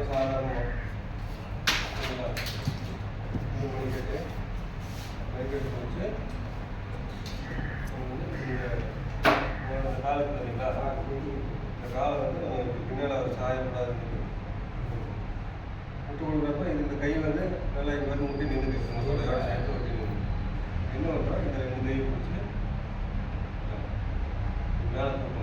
மிக சாதாரணமாக மைக்கெட்டு மைக்கெட்டு வச்சு இந்த காலை இல்லைங்களா இந்த காலை வந்து பின்னால் ஒரு சாயப்படாது முட்டு கொடுக்குறப்ப இது இந்த கை வந்து நல்லா இங்கே முட்டி நின்றுக்கு முகத்தோட சேர்த்து ஒட்டி நின்று இன்னொரு இந்த ரெண்டு கையை பிடிச்சி மேலே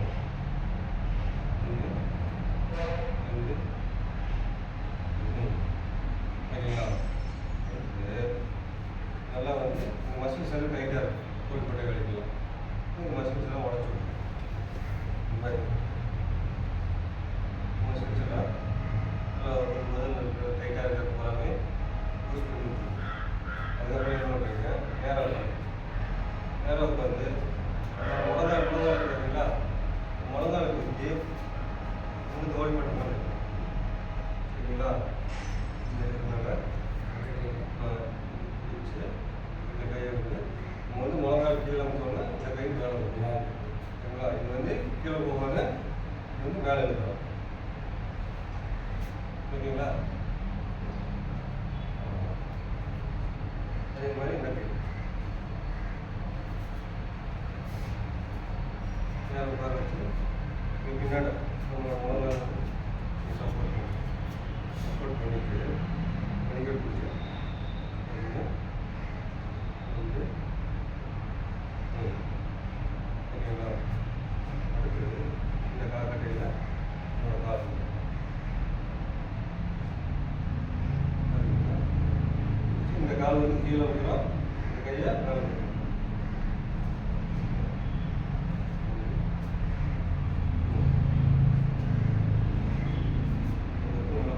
பண்ணுறீங்க நேராக உட்காந்து நேராக உட்காந்து முழங்கால் முழங்கால் இருக்குங்களா முழங்கால் குத்தி வந்து தோள்பட்டை மாதிரி சரிங்களா? இந்த இருக்கிறனால பிடிச்சி இந்த கையை வந்து நம்ம வந்து முழங்கால் கீழே அமுத்தோம்னா இந்த கை மேலே வரும். சரிங்களா? இது வந்து கீழே போகாத இது வந்து மேலே ஓகேங்களா? அதே மாதிரி இந்த கை நேரம் உட்கார வச்சு இங்கே பின்னாடி நம்ம முழங்கால் சப்போர்ட் பண்ணி சப்போர்ட் பண்ணிட்டு மணிக்கட்டு பிடிச்சி ஒன்று ரெண்டு மூணு ஓகேங்களா அடுத்தது இந்த காக்கட்டையில் நம்ம கால் வைக்கணும். சரிங்களா? இந்த கால் வந்து கீழே வைக்கிறோம் இந்த கையை மேலே வைக்கிறோம் முதுகுல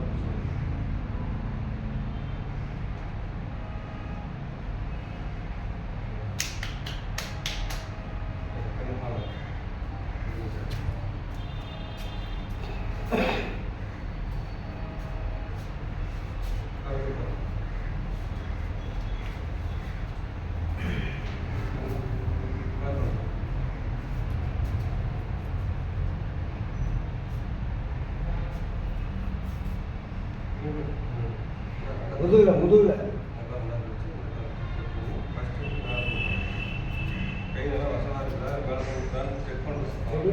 முதுகுல கை நல்லா வசமாக இருக்குதா மேலே இருக்குதான்னு செக் சரியா பண்ணுறது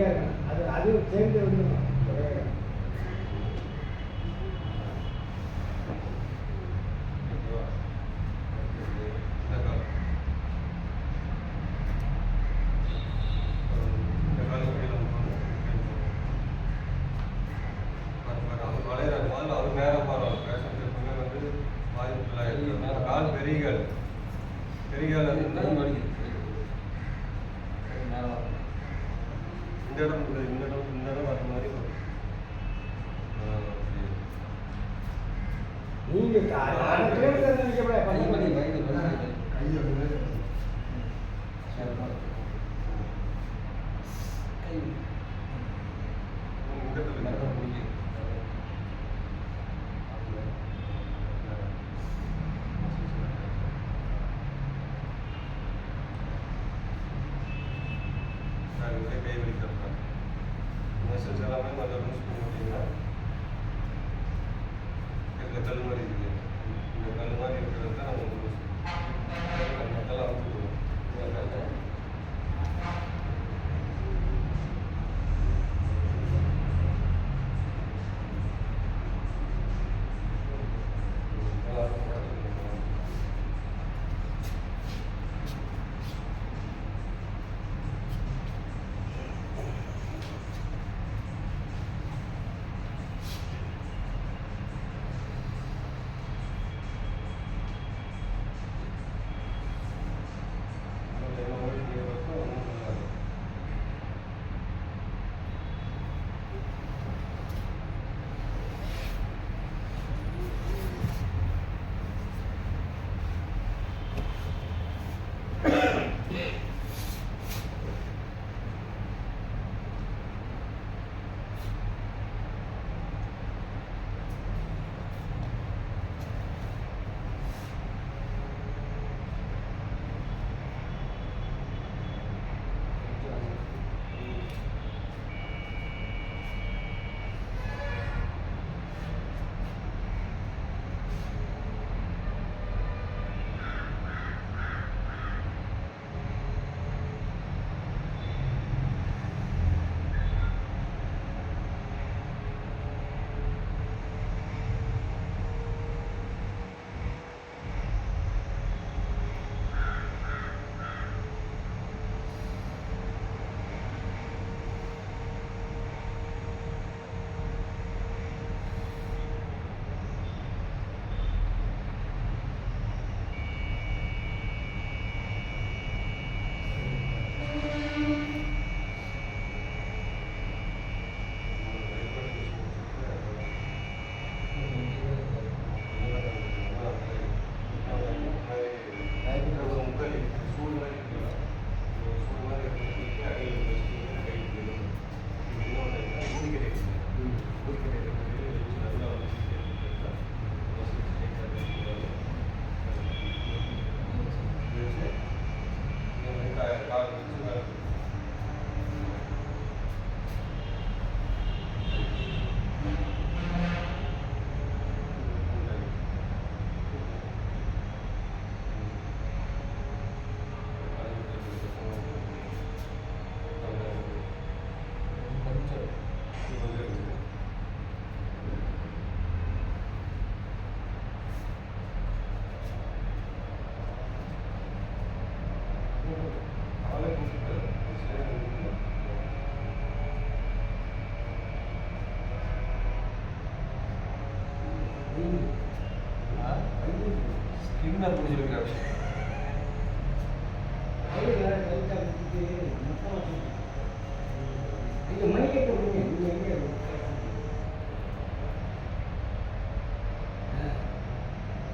இருக்கு. அது அது சேர்ந்து வந்துடும் ஓகேவா? அடுத்தது இந்த கால். இந்த காலை கால் பெரிய கால். பெரிய கால் இருந்தா இந்த இடம் இந்த இடம் இந்த இடம் வர மாதிரி. நீங்க கா-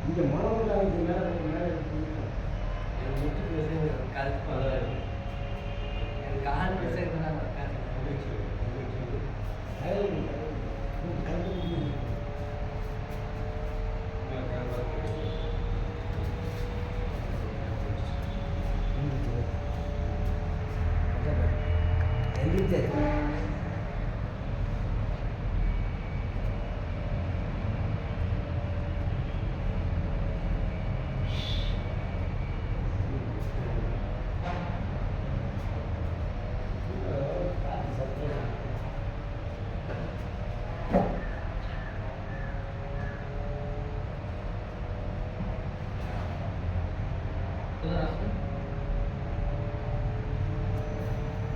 இங்க மரம் உண்டாகுது மேலே மேலே கருத்து பரவாயில்ல எனக்கு கால் பேசுறது தான் உட்காந்து கையில் இருக்கு. ம், கையில் இருக்கு. எந்திரிச்சாச்சு. கட்ட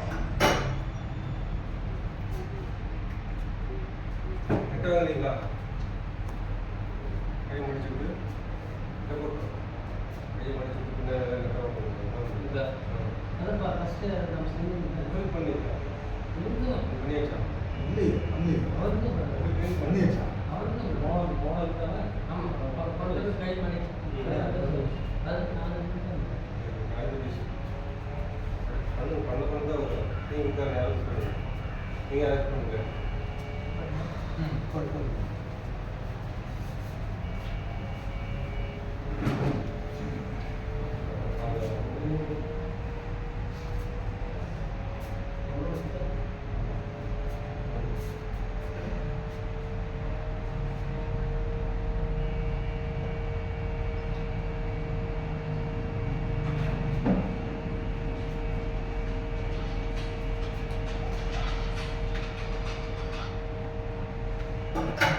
வாங்கிங்களா கை முடிச்சுட்டு கட்ட போட்டு கையை மடிச்சுட்டு பின்னாடி கட்ட இதா? அதான் ஃபஸ்ட்டு நம்ம செஞ்சு பண்ணிருக்கேன் பண்ணியாச்சா? இல்லையே. பண்ணியாச்சா? பண்ணி பண்ணு தான் நீங்கள் அரேஞ்ச் பண்ணுங்க நீங்கள் அரேஞ்ச் பண்ணுங்க ம் கொடு, கொடு. தூக்கு Amen.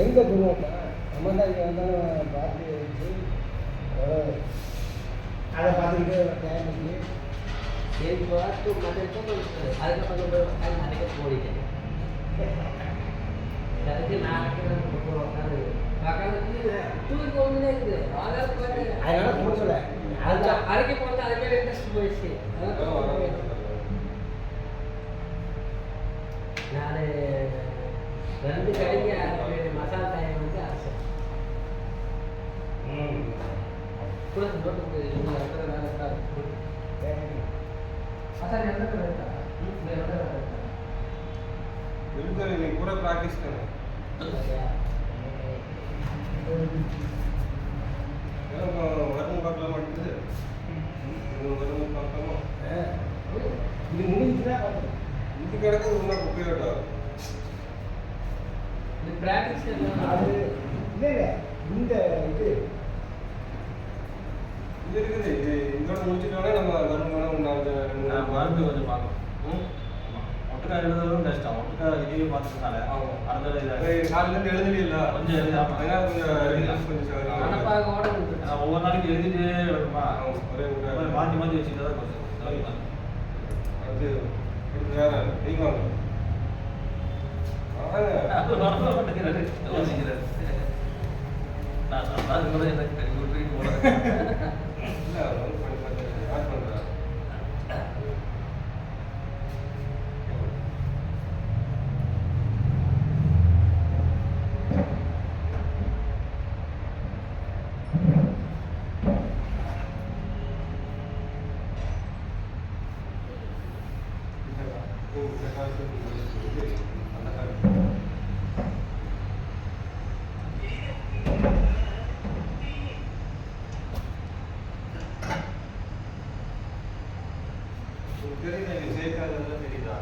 எங்க துருவம்ப்பா நம்ம தான் இங்கே வந்தாலும் பார்த்து வச்சு அஹ், அதை பார்த்துக்கிட்டு டைம் பண்ணி சரி பார்த்து மதியம் அதுக்கப்புறம் அது நடக்க போயிட்டேன் அதனால கொடுக்கல அது அரைக்க போனது அது மேலே இன்ட்ரெஸ்ட் போயிடுச்சு. நான் ரெண்டு கடைக்கு மசாலா டைம் வந்து அரைச்சேன். மசாலா எந்த இருக்கா கடை இருக்கிற நீ பூரா ப்ராக்டிஸ் பண்ணு வரணும் பார்க்கலாம் வரணும் பார்க்கலாமா? இது முடிஞ்சுன்னா இது கிடக்குது இன்னும் குப்பை இது பிராக்டிஸ் அது இல்லை இல்லை. இந்த இது. இது இருக்குது. இது இதோட முடிச்சுட்டோன்னே நம்ம வரணும் வேணும் நான் மருந்து கொஞ்சம் பார்க்கணும். ம்? ஒட்டுக்கா எழுதுறதும் கஷ்டம் ஒட்டுக்கா இதுவே பார்த்துருந்தால ஆமா. அடுத்தது அது இதை காலையில இருந்து எழுதலையில கொஞ்சம் எழுதி, ஆமா. அதனால கொஞ்சம் எழுதி கொஞ்சம் சரி. மனப்பாக ஓட நான் ஒவ்வொரு நாளைக்கு எழுதிட்டே வருமா ஒரே மாற்றி மாற்றி வச்சுக்கிட்டா தான் கொஞ்சம். அது வேற நீங்க. நான் அது கூட எனக்கு கை விட்டுட்டு போல. உங்களுக்கு தெரியுது நீங்கள் தெரியுதா?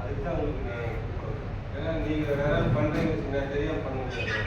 அதுக்கு உங்களுக்கு ஏன்னா நீங்கள் வேற பண்றீங்க தெரியாமல் பண்ண முடியாது.